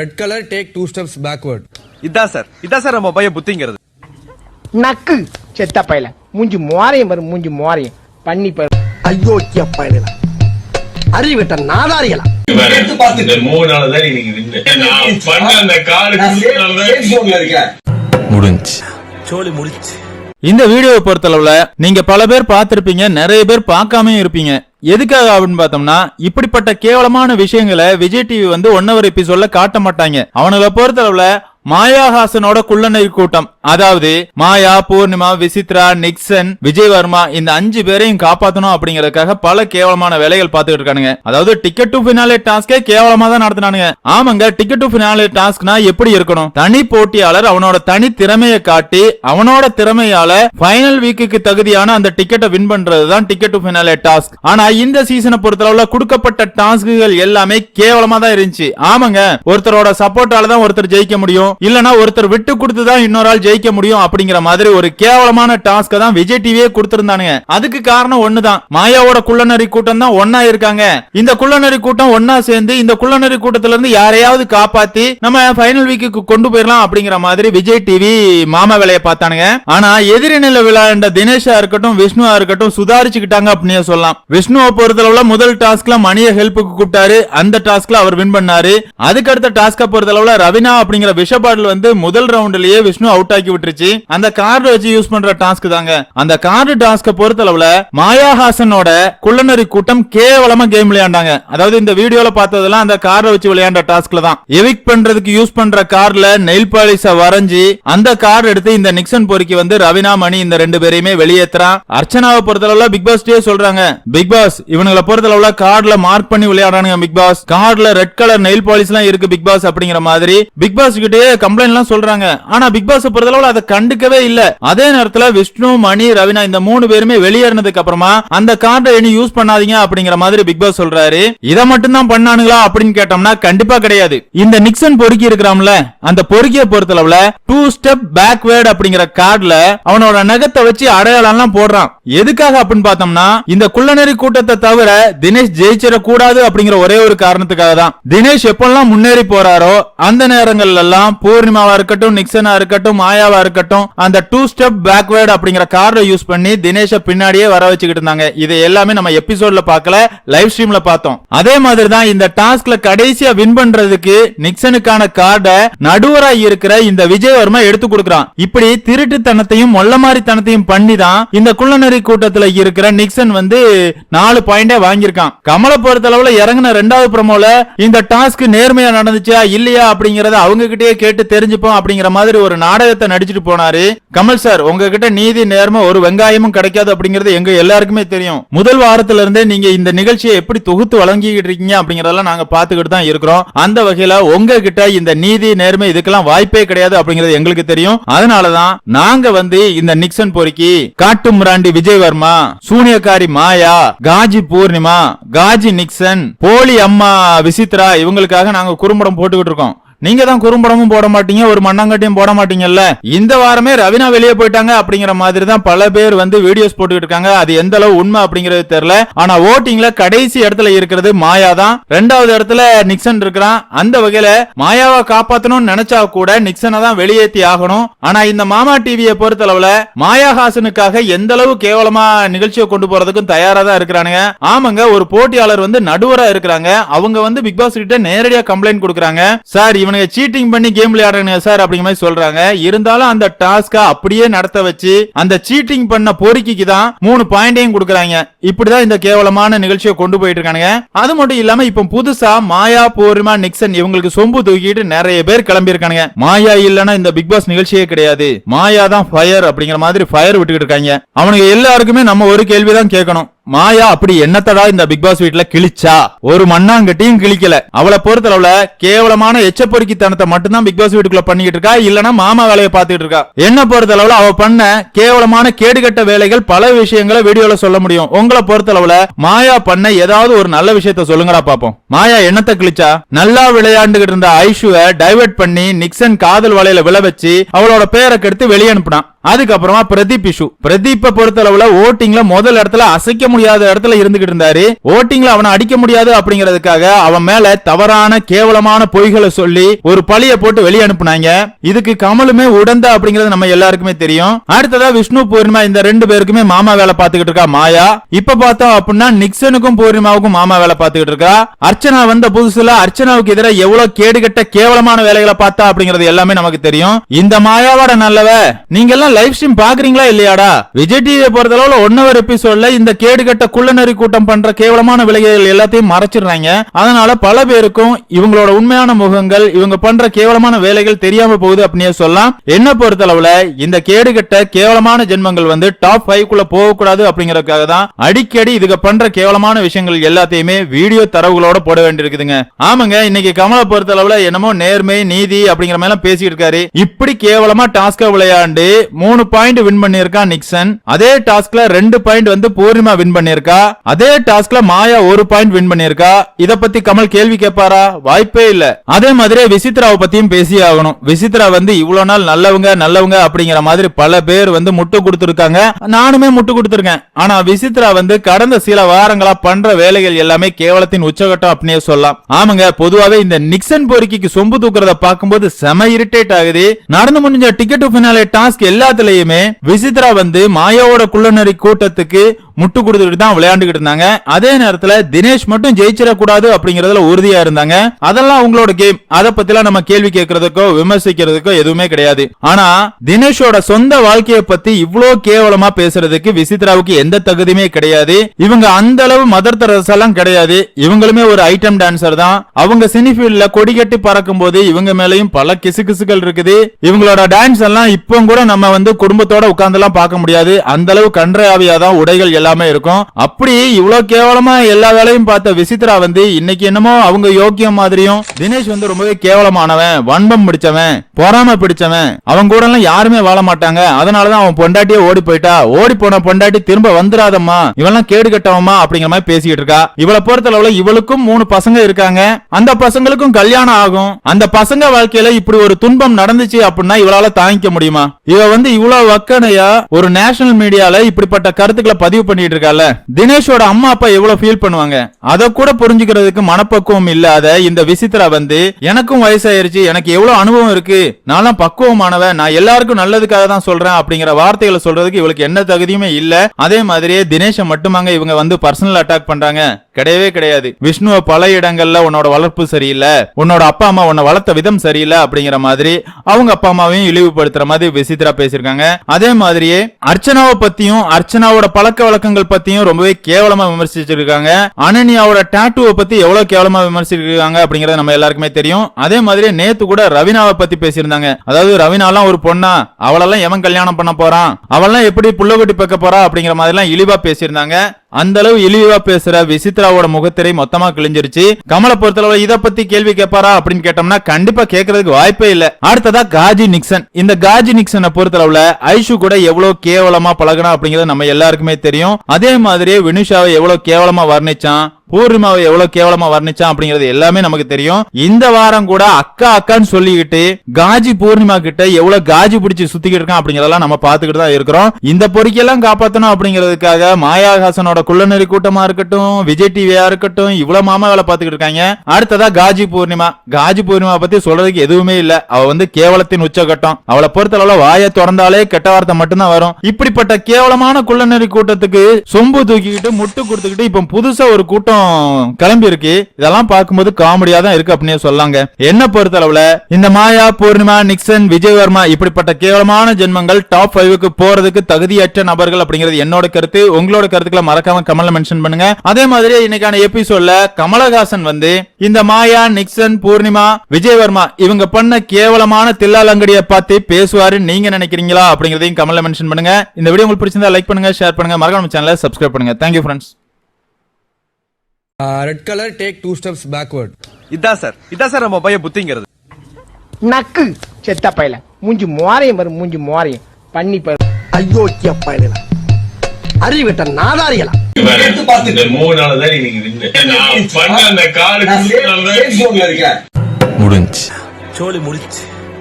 Red colour take two steps backward இதான் sir இதான் sir நம்ம பையன் புத்திங்கிறது. நக்கு செத்த பையல. மூஞ்சி மோரையும் பாரு மூஞ்சி மோரையும். பண்ணி பாரு. அயோக்கிய பயணிகளா அறிவிட்ட நாதாரிகளா. இந்த மூணு நாள் தான் இன்னைக்கு வின்னு நான் பண்ண அந்த காலுக்கு முடிஞ்சு. இந்த வீடியோவை பொறுத்தளவுல நீங்க பல பேர் பார்த்திருப்பீங்க நிறைய பேர் பார்க்காமயும் இருப்பீங்க. எதுக்காக அப்படின்னு பார்த்தோம்னா இப்படிப்பட்ட கேவலமான விஷயங்களை விஜய் டிவி வந்து ஒன் ஹவர் எபிசோட்ல காட்ட மாட்டாங்க. அவனுங்களை பொறுத்தளவுல மாயாஹாசனோட குள்ளனை கூட்டம். அதாவது மாயா பூர்ணிமா விசித்ரா நிக்சன் விஜய் வர்மா இந்த அஞ்சு பேரையும் காப்பாத்தணும் அப்படிங்கறதுக்காக பல கேவலமான வேலைகள் பார்த்துட்டு இருக்கானுங்க. அதாவது டிக்கெட் டு பினாலே டாஸ்கே கேவலமா தான் நடத்தினானுங்க. ஆமாங்க டிக்கெட் டு பினாலே டாஸ்க்னா எப்படி இருக்கணும்? தனி போட்டியாளர் அவனோட தனி திறமையை காட்டி அவனோட திறமையால ஃபைனல் வீக்குக்கு தகுதியான அந்த டிக்கெட்டை வின் பண்றது தான் டிக்கெட் டு பினாலே டாஸ்க் ஆனா இந்த சீசனை பொறுத்தளவுல கொடுக்கப்பட்ட டாஸ்க்குகள் எல்லாமே கேவலமா தான் இருந்துச்சு. ஆமாங்க ஒருத்தரோட சப்போர்ட்டால தான் ஒருத்தர் ஜெயிக்க முடியும். இல்லனா ஒருத்தர் விட்டு கொடுத்து தான் இன்னொரு ஆள் ஜெயிக்க முடியும் அப்படிங்கிற மாதிரி ஒரு கேவலமான டாஸ்க தான் விஜய் டிவியே கொடுத்திருந்தானுங்க. அதுக்கு காரணம் ஒண்ணுதான். மாயாவோட குள்ளநரி கூட்டம் தான் ஒன்னா இருக்காங்க. இந்த குள்ளநரி கூட்டம் ஒன்னா சேர்ந்து இந்த குள்ளநரி கூட்டத்துல இருந்து யாரையாவது காப்பாத்தி நம்ம ஃபைனல் வீக்கு கொண்டு போயிடலாம் அப்படிங்கிற மாதிரி விஜய் டிவி மாமா வேலையை பார்த்தானுங்க. ஆனா எதிரிநில விளையாண்ட தினேஷா இருக்கட்டும் விஷ்ணுவா இருக்கட்டும் சுதாரிச்சுக்கிட்டாங்க அப்படின்னு சொல்லலாம். விஷ்ணுவை பொறுத்தளவுல முதல் டாஸ்க்ல மணிய ஹெல்ப்புக்கு கூப்பிட்டாரு. அந்த டாஸ்க்ல அவர் வின் பண்ணாரு. அதுக்கு அடுத்த டாஸ்க பொறுத்தளவுல ரவினா அப்படிங்கிற விஷப பாட்டில் வந்து முதல் ரவுண்ட்லயே விஷ்ணு அவுட் ஆக்கி விட்டுருச்சு. அந்த கார்டு வச்சு யூஸ் பண்ற டாஸ்க் தாங்க. அந்த கார்டு டாஸ்க பொறுத்தளவுல மாயாஹாசனோட குள்ளநரி கூட்டம் கேவலமா கேம் விளையாண்டாங்க. அதாவது இந்த வீடியோல பார்த்ததெல்லாம் அந்த கார்டை வச்சு விளையாண்ட டாஸ்க்ல தான். எவிக் பண்றதுக்கு யூஸ் பண்ற கார்ல நெயில் பாலிஷ வரைஞ்சி அந்த கார்டு எடுத்து இந்த நிக்சன் பொறுக்கி வந்து ரவினா மணி இந்த ரெண்டு பேரையுமே வெளியேத்துறான். அர்ச்சனாவை பொறுத்தளவுல பிக் பாஸ் சொல்றாங்க. பிக் பாஸ் இவனுங்களை பொறுத்தளவுல கார்டுல மார்க் பண்ணி விளையாடுறானுங்க பிக் பாஸ் கார்டுல ரெட் கலர் நெயில் பாலிஷ் எல்லாம் இருக்கு பிக் பாஸ் அப்படிங்கிற மாதிரி. பிக் பாஸ் கிட்டே கம்ப்ளைண்ட் சொல்றாங்க. ஆனா பிக் பாஸ் பொறுத்தளவுல அதை கண்டுக்கவே இல்ல. அதே நேரத்துல விஷ்ணு மணி ரவினா இந்த மூணு பேருமே வெளியேறினதுக்கு அப்புறமா அந்த கார்டை இனி யூஸ் பண்ணாதீங்க அப்படிங்கிற மாதிரி பிக் பாஸ் சொல்றாரு. இதை மட்டும் தான் பண்ணானுங்களா அப்படின்னு கேட்டோம்னா கண்டிப்பா கிடையாது. இந்த நிக்சன் பொறுக்கி இருக்கிறாம்ல அந்த பொறுக்கிய பொறுத்தளவுல டூ ஸ்டெப் பேக்வேர்டு அப்படிங்கிற கார்டுல அவனோட நகத்தை வச்சு அடையாளம் எல்லாம் போடுறான். எதுக்காக அப்படின்னு பார்த்தோம்னா இந்த குள்ளநெறி கூட்டத்தை தவிர தினேஷ் ஜெயிச்சிட கூடாது அப்படிங்கிற ஒரே ஒரு காரணத்துக்காக தான் தினேஷ் எப்பெல்லாம் முன்னேறி போறாரோ அந்த நேரங்கள்ல எல்லாம் பூர்ணிமாவா இருக்கட்டும் நிக்சனா இருக்கட்டும் மாயாவா இருக்கட்டும் அந்த டூ ஸ்டெப் பேக்வேர்ட் அப்படிங்கிற கார்டை யூஸ் பண்ணி தினேஷ பின்னாடியே வர வச்சுக்கிட்டு இருந்தாங்க. இது எல்லாமே நம்ம எபிசோட்ல பார்க்கல லைவ் ஸ்ட்ரீம்ல பார்த்தோம். அதே மாதிரி தான் இந்த டாஸ்க்ல கடைசியா வின் பண்றதுக்கு நிக்சனுக்கான கார்டை நடுவரா இருக்கிற இந்த விஜயவர்மா எடுத்து கொடுக்கறான். இப்படி திருட்டுத்தனத்தையும் மொல்லமாரித்தனத்தையும் பண்ணி தான் இந்த குள்ளநெறி கூட்டத்துல இருக்கிற நிக்சன் வந்து நாலு பாயிண்டே வாங்கியிருக்கான். கமலை பொறுத்தளவுல இறங்கின ரெண்டாவது ப்ரமோல இந்த டாஸ்க் நேர்மையா நடந்துச்சா இல்லையா அப்படிங்கறத அவங்க கிட்டயே கேட்டு தெரிஞ்சுப்போம் அப்படிங்கிற மாதிரி ஒரு நாடகத்தை நடிச்சிட்டு போனாரு. கமல் சார் உங்ககிட்ட நீதி நேர்மை ஒரு வெங்காயமும் கிடைக்காது அப்படிங்கறது எங்க எல்லாருக்குமே தெரியும். முதல் வாரத்துல இருந்தே நீங்க இந்த நிகழ்ச்சியை எப்படி தொகுத்து வழங்கிக்கிட்டு இருக்கீங்க அப்படிங்கறதெல்லாம் நாங்க பாத்துக்கிட்டு தான் இருக்கிறோம். அந்த வகையில உங்ககிட்ட இந்த நீதி நேர்மை இதுக்கெல்லாம் வாய்ப்பே கிடையாது அப்படிங்கறது எங்களுக்கு தெரியும். அதனாலதான் நாங்க வந்து இந்த நிக்சன் பொறுக்கி காட்டு முராண்டி விஜயவர்மா சூனியக்காரி மாயா காஜி பூர்ணிமா காஜி நிக்சன் போலி அம்மா விசித்ரா இவங்களுக்காக நாங்க குறும்படம் போட்டுக்கிட்டு இருக்கோம். நீங்க தான் குறும்படமும் போட மாட்டீங்க ஒரு மண்ணாங்கட்டியும் போட மாட்டீங்கல்ல? இந்த வாரமே ரவினா வெளியே போயிட்டாங்க அப்படிங்கிற மாதிரி தான் பல பேர் வந்து வீடியோஸ் போட்டுக்கிட்டு இருக்காங்க. அது எந்த அளவு உண்மை அப்படிங்கிறது தெரியல. ஆனா ஓட்டிங்ல கடைசி இடத்துல இருக்கிறது மாயா தான் ரெண்டாவது இடத்துல நிக்சன் இருக்கிறான். அந்த வகையில மாயாவை காப்பாத்தணும்னு நினைச்சா கூட நிக்சனை தான் வெளியேத்தி ஆகணும். ஆனா இந்த மாமா டிவியை பொறுத்தளவுல மாயாஹாசனுக்காக எந்த அளவு கேவலமா நிகழ்ச்சியை கொண்டு போறதுக்கும் தயாரா தான் இருக்கிறானுங்க. ஆமாங்க ஒரு போட்டியாளர் வந்து நடுவரா இருக்கிறாங்க. அவங்க வந்து பிக் பாஸ் கிட்ட நேரடியா கம்ப்ளைண்ட் கொடுக்குறாங்க. சார் இவனுங்க சீட்டிங் பண்ணி கேம் விளையாடுறாங்க சார் அப்படிங்கிற மாதிரி சொல்றாங்க. இருந்தாலும் அந்த டாஸ்கா அப்படியே நடத்த வச்சு அந்த சீட்டிங் பண்ண பொறுக்கிக்கு தான் மூணு பாயிண்டையும் கொடுக்குறாங்க. இப்படிதான் இந்த கேவலமான நிகழ்ச்சியை கொண்டு போயிட்டு இருக்கானுங்க. அது மட்டும் இல்லாம இப்ப புதுசா மாயா போர்மா நிக்சன் இவங்களுக்கு சொம்பு தூக்கிட்டு நிறைய பேர் கிளம்பி இருக்கானுங்க மாயா இல்லனா இந்த பிக் பாஸ் நிகழ்ச்சியே கிடையாது. மாயா தான் ஃபயர் அப்படிங்கிற மாதிரி ஃபயர் விட்டுக்கிட்டு இருக்காங்க. அவனுக்கு எல்லாருக்குமே நம்ம ஒரு கேள்விதான் கேட்கணும். மாயா அப்படி என்னத்தடா இந்த பிக் பாஸ் வீட்ல கிழிச்சா? ஒரு மண்ணாங்கட்டியும் கிழிக்கல. அவளை பொறுத்தளவுல கேவலமான எச்சப்பொறுக்கித்தனத்தை மட்டும்தான் பிக் பாஸ் வீட்டுக்குள்ள பண்ணிக்கிட்டு இருக்கா? இல்லனா மாமா வேலையை பார்த்துட்டு இருக்கா? என்ன பொறுத்தளவுல அவ பண்ண கேவலமான கேடுகட்ட வேலைகள் பல விஷயங்களை வீடியோல சொல்ல முடியும். உங்களை பொறுத்தளவுல மாயா பண்ண ஏதாவது ஒரு நல்ல விஷயத்த சொல்லுங்கடா பாப்போம். மாயா என்னத்த கிழிச்சா? நல்லா விளையாண்டுகிட்டு இருந்த ஐஷுவை டைவர்ட் பண்ணி நிக்சன் காதல் வலையில விழ வச்சு அவளோட பேரை கெடுத்து வெளியே அனுப்புனான். அதுக்கப்புறமா பிரதீப் இஷு பிரதீப்பை பொறுத்தளவுல ஓட்டிங்ல முதல் இடத்துல அசைக்க முடியாத இடத்துல இருந்துகிட்டு இருந்தாரு. ஓட்டிங்ல அவனை அடிக்க முடியாது அப்படிங்கறதுக்காக அவன் மேல தவறான கேவலமான பொய்களை சொல்லி ஒரு பழிய போட்டு வெளியே அனுப்புனாங்க. இதுக்கு கமலுமே உடந்த அப்படிங்கறது நம்ம எல்லாருக்குமே தெரியும். அடுத்ததா விஷ்ணு பூர்ணிமா இந்த ரெண்டு பேருக்குமே மாமா வேலை பார்த்துக்கிட்டு இருக்கா மாயா. இப்ப பார்த்தோம் அப்படின்னா நிக்சனுக்கும் பூர்ணிமாவுக்கும் மாமா வேலை பார்த்துக்கிட்டு இருக்கா. அர்ச்சனா வந்த புதுசுல அர்ச்சனாவுக்கு எதிராக எவ்வளவு கேடுகட்ட கேவலமான வேலைகளை பார்த்தா அப்படிங்கறது எல்லாமே நமக்கு தெரியும். இந்த மாயாவோட நல்லவ நீங்க எல்லாம் லைவ் ஸ்ட்ரீம் பாக்குறீங்களா இல்லையாடா? விஜய் டிவி பொறுத்த அளவுல ஒன்னவர் எபிசோட்ல இந்த கேடு கட்ட குள்ளநரி கூட்டம் பண்ற கேவலமான விலைகள் எல்லாத்தையும் மறைச்சிடுறாங்க. அதனால பல பேருக்கும் இவங்களோட உண்மையான முகங்கள் இவங்க பண்ற கேவலமான வேலைகள் தெரியாம போகுது அப்படின்னு சொல்லலாம். என்ன பொறுத்தளவுல இந்த கேடுகட்ட கேவலமான ஜென்மங்கள் வந்து டாப் ஃபைவ் குள்ள போகக்கூடாது அப்படிங்கறதுக்காக தான் அடிக்கடி இதுக பண்ற கேவலமான விஷயங்கள் எல்லாத்தையுமே வீடியோ தரவுகளோட போட வேண்டியிருக்குதுங்க. ஆமாங்க இன்னைக்கு கமலை பொறுத்தளவுல என்னமோ நேர்மை நீதி அப்படிங்கிற மாதிரி எல்லாம் பேசிட்டு இருக்காரு. இப்படி கேவலமா டாஸ்க விளையாண்டு மூணு பாயிண்ட் வின் பண்ணிருக்கான் நிக்சன் அதே டாஸ்க்ல ரெண்டு பாயிண்ட் வந்து பூர்ணிமா வின் பண்ணிருக்கா அதே டாஸ்க்ல மாயா ஒரு பாயிண்ட் வின் பண்ணிருக்கா இத பத்தி கமல் கேள்வி கேட்பாரா? வாய்ப்பே இல்ல. அதே மாதிரி விசித்ராவை பத்தியும் பேசி ஆகணும். விசித்ரா வந்து இவ்வளவு நாள் நல்லவங்க நல்லவங்க அப்படிங்கிற மாதிரி பல பேர் வந்து முட்டு கொடுத்துருக்காங்க. நானுமே முட்டு கொடுத்துருக்கேன். ஆனா விசித்ரா வந்து கடந்த சில வாரங்களா பண்ற வேலைகள் எல்லாமே கேவலத்தின் உச்சகட்டம் அப்படியே சொல்லலாம். ஆமாங்க பொதுவாவே இந்த நிக்சன் பொறுக்கிக்கு சொம்பு தூக்குறத பார்க்கும்போது செம இரிட்டேட் ஆகுது. நடந்து முடிஞ்ச டிக்கெட் ஃபினாலே டாஸ்க் எல்லாத்துலயுமே விசித்ரா வந்து மாயாவோட குள்ளநரி கூட்டத்துக்கு முட்டு கொடுத்துட்டு தான் விளையாண்டுகிட்டு இருந்தாங்க. அதே நேரத்துல தினேஷ் மட்டும் ஜெயிச்சிடக்கூடாது அப்படிங்கறதுல உறுதியா இருந்தாங்க. அதெல்லாம் உங்களோட கேம். அதை பத்திலாம் நம்ம கேள்வி கேட்கறதுக்கோ விமர்சிக்கிறதுக்கோ எதுவுமே கிடையாது. ஆனா தினேஷோட சொந்த வாழ்க்கையை பத்தி இவ்வளவு கேவலமா பேசுறதுக்கு விசித்ராவுக்கு எந்த தகுதியுமே கிடையாது. இவங்க அந்த அளவு மதர் தெரசா எல்லாம் கிடையாது. இவங்களுமே ஒரு ஐட்டம் டான்சர் தான். அவங்க சினிஃபீல்ட்ல கொடி கட்டி பறக்கும் போது இவங்க மேலையும் பல கிசுகிசுகள் இருக்குது. இவங்களோட டான்ஸ் எல்லாம் இப்போ கூட நம்ம வந்து குடும்பத்தோட உட்கார்ந்து எல்லாம் பார்க்க முடியாது. அந்த அளவு கன்றையாவியா தான் உடைகள் எல்லாம் இருக்கும். அப்படி இவ்வளவு கேவலமா எல்லா வேலையும் பார்த்த விசித்ரா வந்து இன்னைக்கு என்னமோ அவங்க யோக்கியம் மாதிரியும் தினேஷ் வந்து ரொம்பவே கேவலமானவன் வன்பம் பிடிச்சவன் பொறாம பிடிச்சவன். அவங்க கூட எல்லாம் யாருமே வாழ மாட்டாங்க. அதனாலதான் அவன் பொண்டாட்டியே ஓடி போயிட்டா. ஓடி போன பொண்டாட்டி திரும்ப வந்துடாதம்மா இவெல்லாம் கேடு கட்டவமா அப்படிங்கிற மாதிரி பேசிட்டு இருக்கா. இவளை பொறுத்தளவுல இவளுக்கும் மூணு பசங்க இருக்காங்க. அந்த பசங்களுக்கும் கல்யாணம் ஆகும். அந்த பசங்க வாழ்க்கையில இப்படி ஒரு துன்பம் நடந்துச்சு அப்படின்னா இவளால தாங்கிக்க முடியுமா? இவ வந்து இவ்வளவு வக்கனையா ஒரு நேஷனல் மீடியால இப்படிப்பட்ட கருத்துக்களை பதிவு பண்ணிட்டு இருக்கால தினேஷோட அம்மா அப்பா எவ்வளவு ஃபீல் பண்ணுவாங்க? அத கூட புரிஞ்சுக்கிறதுக்கு மனப்பக்குவம் இல்லாத இந்த விசித்ரா வந்து எனக்கும் வயசாயிருச்சு எனக்கு எவ்வளவு அனுபவம் இருக்கு நான்லாம் பக்குவமானவன் நான் எல்லாருக்கும் நல்லதுக்காக தான் சொல்றேன் அப்படிங்கிற வார்த்தைகளை சொல்றதுக்கு இவளுக்கு என்ன தகுதியுமே இல்ல. அதே மாதிரியே தினேஷ மட்டுமாங்க இவங்க வந்து பர்சனல் அட்டாக் பண்றாங்க. கிடையவே கிடையாது. விஷ்ணுவை பல இடங்கள்ல உன்னோட வளர்ப்பு சரியில்லை உன்னோட அப்பா அம்மா உன்னை வளர்த்த விதம் சரியில்லை அப்படிங்கிற மாதிரி அவங்க அப்பா அம்மாவையும் இழிவுபடுத்துற மாதிரி விசித்ரா பேசியிருக்காங்க. அதே மாதிரியே அர்ச்சனாவை பத்தியும் அர்ச்சனாவோட பழக்க வழக்கங்கள் பத்தியும் ரொம்பவே கேவலமா விமர்சிச்சிருக்காங்க. அனன்யாவோட டாட்டுவை பத்தி எவ்வளவு கேவலமா விமர்சிச்சிருக்காங்க அப்படிங்கறது நம்ம எல்லாருக்குமே தெரியும். அதே மாதிரி நேத்து கூட ரவினாவை பத்தி பேசியிருந்தாங்க. அதாவது ரவினாலாம் ஒரு பொண்ணா அவளெல்லாம் எவன் கல்யாணம் பண்ண போறான்? அவளெல்லாம் எப்படி புள்ளகுட்டி பக்க போறா அப்படிங்கிற மாதிரி எல்லாம் இழிவா பேசியிருந்தாங்க. அந்த அளவு இழிவா பேசுற விசித்ராவோட முகத்திரை மொத்தமா கிழிஞ்சிருச்சு. கமலை பொறுத்தளவு இத பத்தி கேள்வி கேட்பாரா அப்படின்னு கேட்டோம்னா கண்டிப்பா கேட்கறதுக்கு வாய்ப்பே இல்ல. அடுத்ததா காஜி நிக்சன். இந்த காஜி நிக்சனை பொறுத்தளவுல ஐஷு கூட எவ்வளவு கேவலமா பழகணும் அப்படிங்கறது நம்ம எல்லாருக்குமே தெரியும். அதே மாதிரியே வினுஷாவை எவ்வளவு கேவலமா வர்ணிச்சான். பூர்ணிமாவை எவ்வளவு கேவலமா வர்ணிச்சான் அப்படிங்கிறது எல்லாமே நமக்கு தெரியும். இந்த வாரம் கூட அக்கா அக்கான்னு சொல்லிக்கிட்டு காஜி பூர்ணிமா கிட்ட எவ்வளவு காஜி பிடிச்சி சுத்திக்கிட்டு இருக்கான் அப்படிங்கறதெல்லாம் நம்ம பாத்துக்கிட்டு தான் இருக்கிறோம். இந்த பொறிக்கெல்லாம் காப்பாத்தணும் அப்படிங்கிறதுக்காக மாயாஹாசனோட குள்ளநெறி கூட்டமா இருக்கட்டும் விஜய் டிவியா இருக்கட்டும் இவ்வளவு மாமா வேலை பாத்துக்கிட்டு இருக்காங்க. அடுத்ததா காஜி பூர்ணிமா. காஜி பூர்ணிமா பத்தி சொல்றதுக்கு எதுவுமே இல்ல. அவ வந்து கேவலத்தின் உச்சகட்டம். அவளை பொறுத்தளவுல வாயை திறந்தாலே கெட்ட வார்த்தை மட்டும்தான் வரும். இப்படிப்பட்ட கேவலமான குள்ளநெறி கூட்டத்துக்கு சொம்பு தூக்கிக்கிட்டு முட்டு கொடுத்துக்கிட்டு இப்ப புதுசா ஒரு கூட்டம் கிளம்பி இருக்கு இதெல்லாம் பார்க்கும்போது காமெடியா தான் இருக்கு அப்படின்னு சொல்லாங்க. என்ன பொறுத்தளவுல இந்த மாயா பூர்ணிமா நிக்சன் விஜயவர்மா இப்படிப்பட்ட கேவலமான ஜென்மங்கள் டாப் ஃபைவுக்கு போறதுக்கு தகுதியற்ற நபர்கள் அப்படிங்கிறது என்னோட கருத்து. உங்களோட கருத்துக்களை மறக்காம கமல்ல மென்ஷன் பண்ணுங்க. அதே மாதிரி இன்னைக்கான எபிசோட்ல கமலஹாசன் வந்து இந்த மாயா நிக்சன் பூர்ணிமா விஜயவர்மா இவங்க பண்ண கேவலமான தில்லாலங்கடியை பார்த்து பேசுவாரு நீங்க நினைக்கிறீங்களா அப்படிங்கறதையும் கமலை மென்ஷன் பண்ணுங்க. இந்த வீடியோ உங்களுக்கு பிடிச்சிருந்தா லைக் பண்ணுங்க ஷேர் பண்ணுங்க. மறக்காம சேனலை சப்ஸ்கிரைப் பண்ணுங்க. Thank you friends Uh, red color, take two steps backward. இதான் சார் இதான் சார் நம்ம பையன் புத்திங்கிறது நக்கு செத்த பையல மூஞ்சி மோரையும் வரும் மூஞ்சி மோரையும் பண்ணி பயில அயோக்கிய பயணிகளா அறிவிட்ட காலுக்கு முடிஞ்சு சோழி முடிச்சு